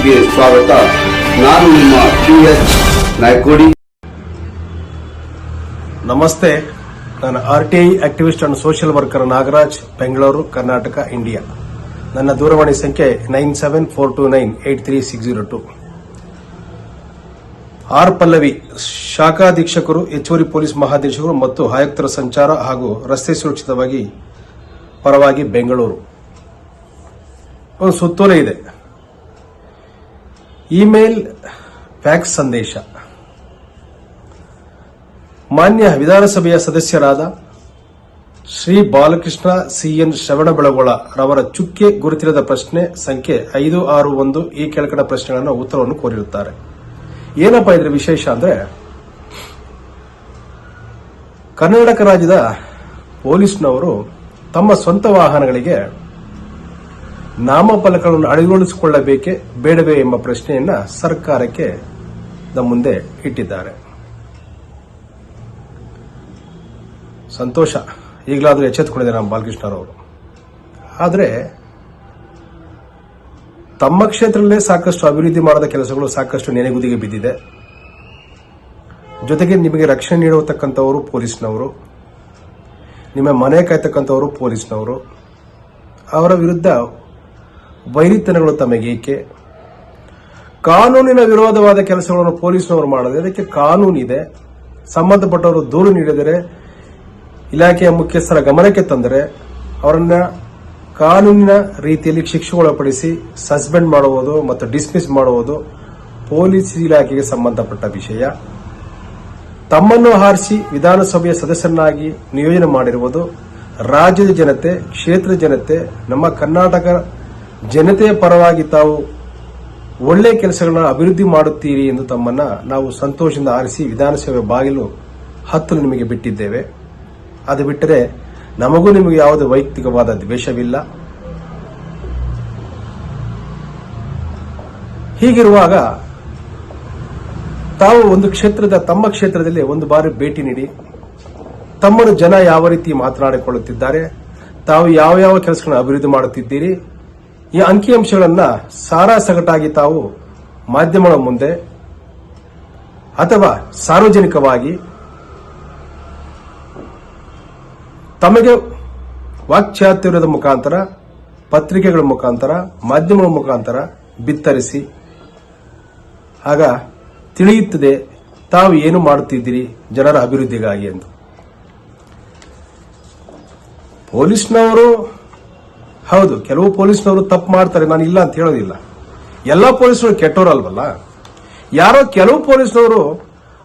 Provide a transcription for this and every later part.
ಸ್ವಾಗತ. ನಾನು ನಿಮ್ಮ ಪಿ ಎಸ್ ನಾಯ್ಕೋಡಿ. ನಮಸ್ತೆ ನಾನು R T I activist and social worker Nagaraj, Bengaluru, Karnataka, India. ನನ್ನ ದೂರವಾಣಿ ಸಂಖ್ಯೆ nine seven four two nine eight three six zero two. R Pallavi ಶಾಖಾಧೀಕ್ಷಕರು ಹೆಚ್ಚುವರಿ ಪೊಲೀಸ್ ಮಹಾಧೀಕ್ಷಕರು ಮತ್ತು ಆಯುಕ್ತರ ಸಂಚಾರ ಹಾಗೂ ರಸ್ತೆ ಸುರಕ್ಷಿತವಾಗಿ ಪರವಾಗಿ ಬೆಂಗಳೂರು. ಒಂದು ಸುತ್ತೋಲೆ ಇದೆ. ಇಮೇಲ್, ಫ್ಯಾಕ್ಸ್ ಸಂದೇಶ. ಮಾನ್ಯ ವಿಧಾನಸಭೆಯ ಸದಸ್ಯರಾದ ಶ್ರೀ ಬಾಲಕೃಷ್ಣ ಸಿಎನ್ ಶ್ರವಣಬೆಳಗೊಳ ರವರ ಚುಕ್ಕೆ ಗುರುತಿರದ ಪ್ರಶ್ನೆ ಸಂಖ್ಯೆ ಐದು, ಆರು, ಒಂದು ಈ ಕೆಳಕಡ ಪ್ರಶ್ನೆಗಳನ್ನು ಉತ್ತರವನ್ನು ಕೋರಿರುತ್ತಾರೆ. ಏನಪ್ಪಾ ಇದ್ರ ವಿಶೇಷ ಅಂದ್ರೆ ಕರ್ನಾಟಕ ರಾಜ್ಯದ ಪೊಲೀಸ್ನವರು ತಮ್ಮ ಸ್ವಂತ ವಾಹನಗಳಿಗೆ ನಾಮಫಲಕಗಳನ್ನು ಅಳವಡಿಸಿಕೊಳ್ಳಬೇಕೇ ಬೇಡವೇ ಎಂಬ ಪ್ರಶ್ನೆಯನ್ನ ಸರ್ಕಾರಕ್ಕೆ ನಮ್ಮ ಮುಂದೆ ಇಟ್ಟಿದ್ದಾರೆ. ಸಂತೋಷ. ಈಗಲಾದರೂ ಎಚ್ಚೆತ್ತುಕೊಂಡಿದ್ದಾರೆ ನಮ್ಮ ಬಾಲಕೃಷ್ಣರವರು ಆದರೆ ತಮ್ಮ ಕ್ಷೇತ್ರದಲ್ಲೇ ಸಾಕಷ್ಟು ಅಭಿವೃದ್ಧಿ ಮಾಡದ ಕೆಲಸಗಳು ಸಾಕಷ್ಟು ನೆನೆಗುದಿಗೆ ಬಿದ್ದಿದೆ. ಜೊತೆಗೆ ನಿಮಗೆ ರಕ್ಷಣೆ ನೀಡತಕ್ಕಂಥವರು ಪೊಲೀಸ್ನವರು, ನಿಮ್ಮ ಮನೆ ಕಾಯ್ತಕ್ಕಂಥವರು ಪೊಲೀಸ್ನವರು, ಅವರ ವಿರುದ್ಧ ವೈರಿತನಗಳು ತಮಗೇಕೆ? ಕಾನೂನಿನ ವಿರೋಧವಾದ ಕೆಲಸಗಳನ್ನು ಪೊಲೀಸ್ನವರು ಮಾಡದೆ ಅದಕ್ಕೆ ಕಾನೂನಿದೆ ಸಂಬಂಧಪಟ್ಟವರು ದೂರು ನೀಡಿದರೆ, ಇಲಾಖೆಯ ಮುಖ್ಯಸ್ಥರ ಗಮನಕ್ಕೆ ತಂದರೆ ಅವರನ್ನ ಕಾನೂನಿನ ರೀತಿಯಲ್ಲಿ ಶಿಕ್ಷೆಗೊಳಪಡಿಸಿ ಸಸ್ಪೆಂಡ್ ಮಾಡುವುದು ಮತ್ತು ಡಿಸ್ಮಿಸ್ ಮಾಡುವುದು ಪೊಲೀಸ್ ಇಲಾಖೆಗೆ ಸಂಬಂಧಪಟ್ಟ ವಿಷಯ. ತಮ್ಮನ್ನು ಹಾರಿಸಿ ವಿಧಾನಸಭೆಯ ಸದಸ್ಯರನ್ನಾಗಿ ನಿಯೋಜನೆ ಮಾಡಿರುವುದು ರಾಜ್ಯದ ಜನತೆ ಕ್ಷೇತ್ರ ಜನತೆ, ನಮ್ಮ ಕರ್ನಾಟಕ ಜನತೆಯ ಪರವಾಗಿ ತಾವು ಒಳ್ಳೆ ಕೆಲಸಗಳನ್ನು ಅಭಿವೃದ್ಧಿ ಮಾಡುತ್ತೀರಿ ಎಂದು ತಮ್ಮನ್ನ ನಾವು ಸಂತೋಷದಿಂದ ಆರಿಸಿ ವಿಧಾನಸಭೆ ಬಾಗಿಲು ಹತ್ತಲು ನಿಮಗೆ ಬಿಟ್ಟಿದ್ದೇವೆ. ಅದು ಬಿಟ್ಟರೆ ನಮಗೂ ನಿಮಗೆ ಯಾವುದೇ ವೈಯಕ್ತಿಕವಾದ ದ್ವೇಷವಿಲ್ಲ. ಹೀಗಿರುವಾಗ ತಾವು ಒಂದು ಕ್ಷೇತ್ರದ, ತಮ್ಮ ಕ್ಷೇತ್ರದಲ್ಲಿ ಒಂದು ಬಾರಿ ಭೇಟಿ ನೀಡಿ, ತಮ್ಮನ್ನು ಜನ ಯಾವ ರೀತಿ ಮಾತನಾಡಿಕೊಳ್ಳುತ್ತಿದ್ದಾರೆ, ತಾವು ಯಾವ ಯಾವ ಕೆಲಸಗಳನ್ನು ಅಭಿವೃದ್ಧಿ ಮಾಡುತ್ತಿದ್ದೀರಿ ಈ ಅಂಕಿಅಂಶಗಳನ್ನು ಸಾರಾ ಸಗಟಾಗಿ ತಾವು ಮಾಧ್ಯಮಗಳ ಮುಂದೆ ಅಥವಾ ಸಾರ್ವಜನಿಕವಾಗಿ ತಮಗೆ ವಾಕ್ಚಾತುರ್ಯದ ಮುಖಾಂತರ, ಪತ್ರಿಕೆಗಳ ಮುಖಾಂತರ, ಮಾಧ್ಯಮಗಳ ಮುಖಾಂತರ ಬಿತ್ತರಿಸಿ, ಆಗ ತಿಳಿಯುತ್ತದೆ ತಾವು ಏನು ಮಾಡುತ್ತಿದ್ದೀರಿ ಜನರ ಅಭಿವೃದ್ಧಿಗಾಗಿ ಎಂದು. ಪೊಲೀಸ್ನವರು ಹೌದು, ಕೆಲವು ಪೊಲೀಸ್ನವರು ತಪ್ಪು ಮಾಡ್ತಾರೆ, ನಾನು ಇಲ್ಲ ಅಂತ ಹೇಳೋದಿಲ್ಲ. ಎಲ್ಲ ಪೊಲೀಸರು ಕೆಟ್ಟವರಲ್ವಲ್ಲ ಯಾರೋ ಕೆಲವು ಪೊಲೀಸ್ನವರು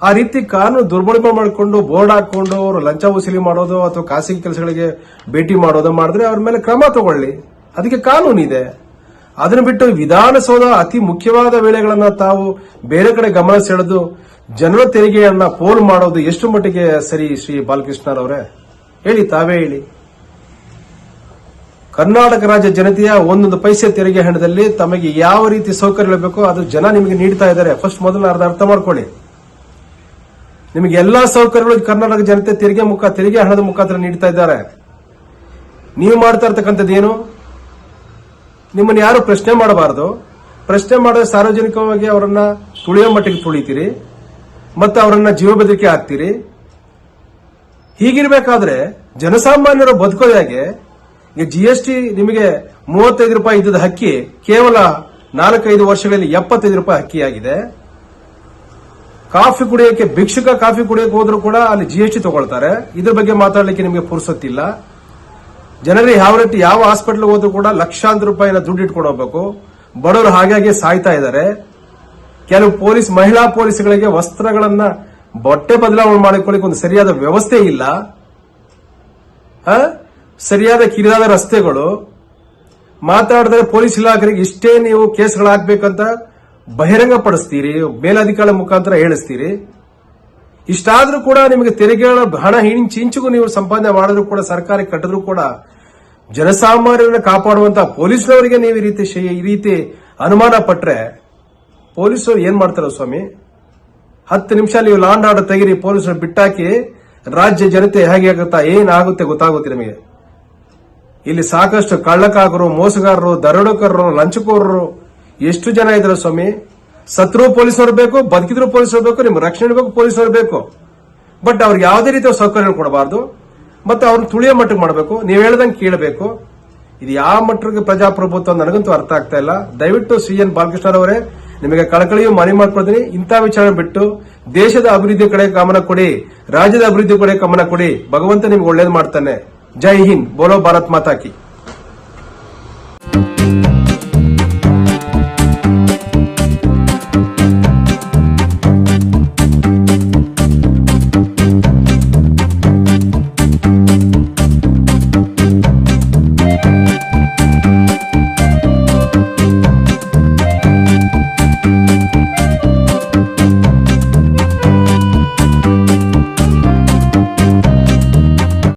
ಆ ರೀತಿ ಕಾನೂನು ದುರ್ಬಳಕೆ ಮಾಡಿಕೊಂಡು, ಬೋರ್ಡ್ ಹಾಕೊಂಡು, ಅವರು ಲಂಚ ವಸೂಲಿ ಮಾಡೋದು ಅಥವಾ ಖಾಸಗಿ ಕೆಲಸಗಳಿಗೆ ಭೇಟಿ ಮಾಡೋದು ಮಾಡಿದ್ರೆ ಅವ್ರ ಮೇಲೆ ಕ್ರಮ ತಗೊಳ್ಳಿ. ಅದಕ್ಕೆ ಕಾನೂನು ಇದೆ. ಅದನ್ನು ಬಿಟ್ಟು ವಿಧಾನಸೌಧ ಅತಿ ಮುಖ್ಯವಾದ ವೇಳೆಗಳನ್ನ ತಾವು ಬೇರೆ ಕಡೆ ಗಮನ ಸೆಳೆದು ಜನರ ತೆರಿಗೆಯನ್ನ ಪೋಲ್ ಮಾಡೋದು ಎಷ್ಟು ಮಟ್ಟಿಗೆ ಸರಿ ಶ್ರೀ ಬಾಲಕೃಷ್ಣರವರೇ? ಹೇಳಿ, ತಾವೇ ಹೇಳಿ. ಕರ್ನಾಟಕ ರಾಜ್ಯ ಜನತೆಯ ಒಂದೊಂದು ಪೈಸೆ ತೆರಿಗೆ ಹಣದಲ್ಲಿ ತಮಗೆ ಯಾವ ರೀತಿ ಸೌಕರ್ಯಗಳು ಬೇಕೋ ಅದು ಜನ ನಿಮಗೆ ನೀಡ್ತಾ ಇದ್ದಾರೆ. ಫಸ್ಟ್ ಮೊದಲು ಅರ್ಧ ಅರ್ಥ ಮಾಡ್ಕೊಳ್ಳಿ. ನಿಮಗೆ ಎಲ್ಲಾ ಸೌಕರ್ಯಗಳು ಕರ್ನಾಟಕ ಜನತೆ ತೆರಿಗೆ ಮುಖ, ತೆರಿಗೆ ಹಣದ ಮುಖಾಂತರ ನೀಡ್ತಾ ಇದ್ದಾರೆ. ನೀವು ಮಾಡ್ತಾ ಇರ್ತಕ್ಕಂಥದ್ದು ಏನು? ನಿಮ್ಮನ್ನು ಯಾರು ಪ್ರಶ್ನೆ ಮಾಡಬಾರದು. ಪ್ರಶ್ನೆ ಮಾಡಿದ್ರೆ ಸಾರ್ವಜನಿಕವಾಗಿ ಅವರನ್ನ ತುಳಿಯೋ ಮಟ್ಟಿಗೆ ತುಳಿತೀರಿ, ಮತ್ತೆ ಅವರನ್ನ ಜೀವ ಬೆದರಿಕೆ ಹಾಕ್ತೀರಿ. ಹೀಗಿರ್ಬೇಕಾದ್ರೆ ಜನಸಾಮಾನ್ಯರು ಬದುಕೋದು ಹೇಗೆ ಈಗ ಜಿ ಎಸ್ ಟಿ ನಿಮಗೆ ಮೂವತ್ತೈದು ರೂಪಾಯಿ ಇದ್ದದ ಹಕ್ಕಿ ಕೇವಲ ನಾಲ್ಕೈದು ವರ್ಷಗಳಲ್ಲಿ ಎಪ್ಪತ್ತೈದು ರೂಪಾಯಿ ಹಕ್ಕಿಯಾಗಿದೆ. ಕಾಫಿ ಕುಡಿಯೋಕೆ, ಭಿಕ್ಷುಕ ಕಾಫಿ ಕುಡಿಯೋಕೆ ಹೋದ್ರು ಕೂಡ ಅಲ್ಲಿ ಜಿ ಎಸ್ ಟಿ ತಗೊಳ್ತಾರೆ. ಇದ್ರ ಬಗ್ಗೆ ಮಾತಾಡಲಿಕ್ಕೆ ನಿಮಗೆ ಪುರ್ಸೊತ್ತಿಲ್ಲ. ಜನರಿಗೆ ಯಾವ ರೀತಿ ಯಾವ ಹಾಸ್ಪಿಟಲ್ ಹೋದ್ರು ಕೂಡ ಲಕ್ಷಾಂತರ ರೂಪಾಯಿನ ದುಡ್ಡು ಇಟ್ಕೊಂಡು ಹೋಗ್ಬೇಕು. ಬಡವರು ಹಾಗಾಗಿ ಸಾಯ್ತಾ ಇದ್ದಾರೆ. ಕೆಲವು ಪೊಲೀಸ್, ಮಹಿಳಾ ಪೊಲೀಸ್ಗಳಿಗೆ ವಸ್ತ್ರಗಳನ್ನ ಬಟ್ಟೆ ಬದಲಾವಣೆ ಮಾಡಿಕೊಳ್ಳಿಕ್ಕೆ ಒಂದು ಸರಿಯಾದ ವ್ಯವಸ್ಥೆ ಇಲ್ಲ? ಸರಿಯಾದ ಕಿರಿದಾದ ರಸ್ತೆಗಳು, ಮಾತಾಡಿದ್ರೆ ಪೊಲೀಸ್ ಇಲಾಖೆಗೆ ಇಷ್ಟೇ ನೀವು ಕೇಸ್ಗಳು ಹಾಕ್ಬೇಕಂತ ಬಹಿರಂಗ ಪಡಿಸ್ತೀರಿ ಮೇಲಧಿಕಾರಿ ಮುಖಾಂತರ ಹೇಳಿಸ್ತೀರಿ. ಇಷ್ಟಾದ್ರೂ ಕೂಡ ನಿಮಗೆ ತೆರಿಗೆಗಳ ಹಣ ಹಿಂಚು ಇಂಚಿಗೂ ನೀವು ಸಂಪಾದನೆ ಮಾಡಿದ್ರು ಕೂಡ ಸರ್ಕಾರಕ್ಕೆ ಕಟ್ಟಿದ್ರು ಕೂಡ ಜನಸಾಮಾನ್ಯರನ್ನ ಕಾಪಾಡುವಂತಹ ಪೊಲೀಸ್ನವರಿಗೆ ನೀವು ಈ ರೀತಿ ಈ ರೀತಿ ಅನುಮಾನ ಪಟ್ಟರೆ ಪೊಲೀಸರು ಏನ್ ಮಾಡ್ತಾರ ಸ್ವಾಮಿ? ಹತ್ತು ನಿಮಿಷ ನೀವು ಲಾಂಡ್ ಆರ್ಡರ್ ತೆಗೀರಿ ಪೊಲೀಸರು ಬಿಟ್ಟಾಕಿ ರಾಜ್ಯ ಜನತೆ ಹೇಗೆ ಆಗುತ್ತಾ ಏನಾಗುತ್ತೆ ಗೊತ್ತಾಗುತ್ತೆ ನಿಮಗೆ. ಇಲ್ಲಿ ಸಾಕಷ್ಟು ಕಳ್ಳಕಾಗರು, ಮೋಸಗಾರರು, ದರೋಡಕರರು, ಲಂಚಕೋರರು, ಎಷ್ಟು ಜನ ಇದ್ದಾರೆ ಸ್ವಾಮಿ? ಸತ್ರು ಪೊಲೀಸರು ಬೇಕು, ಬದುಕಿದ್ರು ಪೊಲೀಸರು ಬೇಕು, ನಿಮ್ಗೆ ರಕ್ಷಣೆ ಬೇಕು, ಪೊಲೀಸರು ಬೇಕು. ಬಟ್ ಅವ್ರಿಗೆ ಯಾವುದೇ ರೀತಿಯ ಸೌಕರ್ಯ ಕೊಡಬಾರ್ದು. ಮತ್ತೆ ಅವ್ರನ್ನ ತುಳಿಯ ಮಟ್ಟಿಗೆ ಮಾಡಬೇಕು. ನೀವು ಹೇಳ್ದಂಗೆ ಕೇಳಬೇಕು. ಇದು ಯಾವ ಮಟ್ಟಿಗೆ ಪ್ರಜಾಪ್ರಭುತ್ವ ನನಗಂತೂ ಅರ್ಥ ಆಗ್ತಾ ಇಲ್ಲ. ದಯವಿಟ್ಟು ಸಿ ಎನ್ ಬಾಲಕೃಷ್ಣರವರೇ ನಿಮಗೆ ಕಳಕಳಿಯು ಮನವಿ ಮಾಡ್ಕೊಳ್ತೀನಿ ಇಂಥ ವಿಚಾರ ಬಿಟ್ಟು ದೇಶದ ಅಭಿವೃದ್ಧಿ ಕಡೆ ಗಮನ ಕೊಡಿ, ರಾಜ್ಯದ ಅಭಿವೃದ್ಧಿ ಕಡೆ ಗಮನ ಕೊಡಿ. ಭಗವಂತ ನಿಮ್ಗೆ ಒಳ್ಳೇದು ಮಾಡ್ತಾನೆ. ಜೈ ಹಿಂದ್ ಬೋಲೋ ಭಾರತ್ ಮಾತಾಕಿ